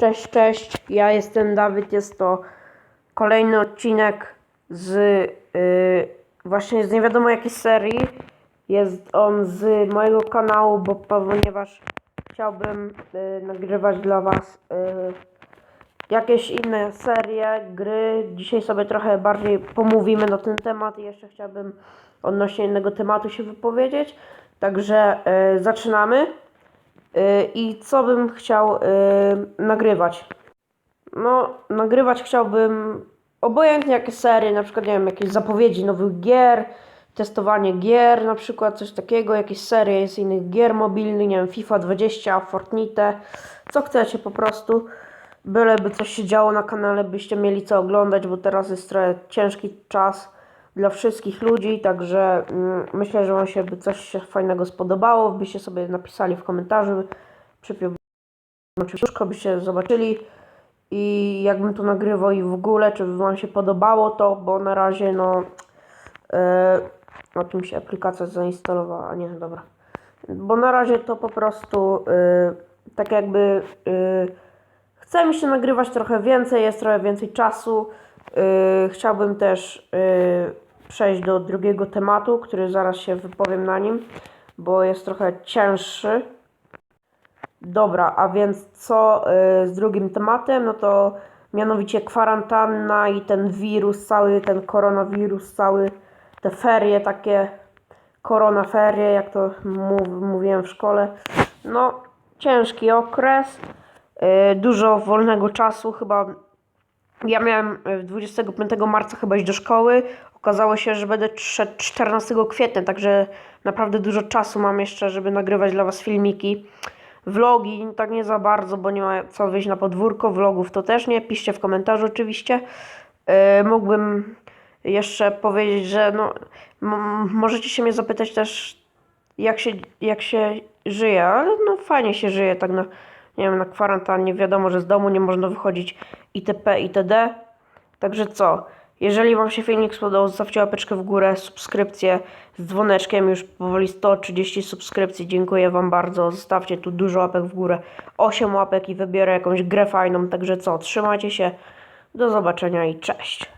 Cześć, cześć. Ja jestem Dawid. Jest to kolejny odcinek z y, właśnie z nie wiadomo jakiej serii. Jest on z mojego kanału, bo ponieważ chciałbym y, nagrywać dla Was y, jakieś inne serie, gry. Dzisiaj sobie trochę bardziej pomówimy na ten temat i jeszcze chciałbym odnośnie innego tematu się wypowiedzieć. Także y, zaczynamy. Y, I co bym chciał y, nagrywać? No, nagrywać chciałbym obojętnie jakie serie, na przykład, nie wiem, jakieś zapowiedzi nowych gier, testowanie gier, na przykład coś takiego, jakieś serie z innych gier mobilnych, nie wiem, FIFA 20, Fortnite, co chcecie po prostu. Byleby coś się działo na kanale, byście mieli co oglądać, bo teraz jest trochę ciężki czas dla wszystkich ludzi, także mm, myślę, że Wam się by coś fajnego spodobało, byście sobie napisali w komentarzu, przypiął oczywiście, byście zobaczyli i jakbym to nagrywał i w ogóle, czy Wam się podobało to, bo na razie no e, o tym się aplikacja zainstalowała, nie, dobra. Bo na razie to po prostu e, tak jakby e, chce mi się nagrywać trochę więcej, jest trochę więcej czasu. Yy, chciałbym też yy, przejść do drugiego tematu, który zaraz się wypowiem na nim, bo jest trochę cięższy. Dobra, a więc co yy, z drugim tematem? No to mianowicie kwarantanna i ten wirus, cały ten koronawirus, cały te ferie takie, koronaferie, jak to mów, mówiłem w szkole. No, ciężki okres. Yy, dużo wolnego czasu, chyba ja miałem e, 25 marca chyba iść do szkoły. Okazało się, że będę szedł 14 kwietnia, także naprawdę dużo czasu mam jeszcze, żeby nagrywać dla Was filmiki. Vlogi tak nie za bardzo, bo nie ma co wyjść na podwórko. Vlogów to też nie. Piszcie w komentarzu oczywiście. Yy, mógłbym jeszcze powiedzieć, że no, możecie się mnie zapytać też, jak się, jak się żyje, ale no fajnie się żyje tak na, nie wiem, na kwarantannie. Wiadomo, że z domu nie można wychodzić itp. itd. Także co? Jeżeli Wam się filmik spodobał, zostawcie łapeczkę w górę, subskrypcję z dzwoneczkiem, już powoli 130 subskrypcji, dziękuję Wam bardzo, zostawcie tu dużo łapek w górę, 8 łapek i wybiorę jakąś grę fajną, także co, trzymajcie się, do zobaczenia i cześć.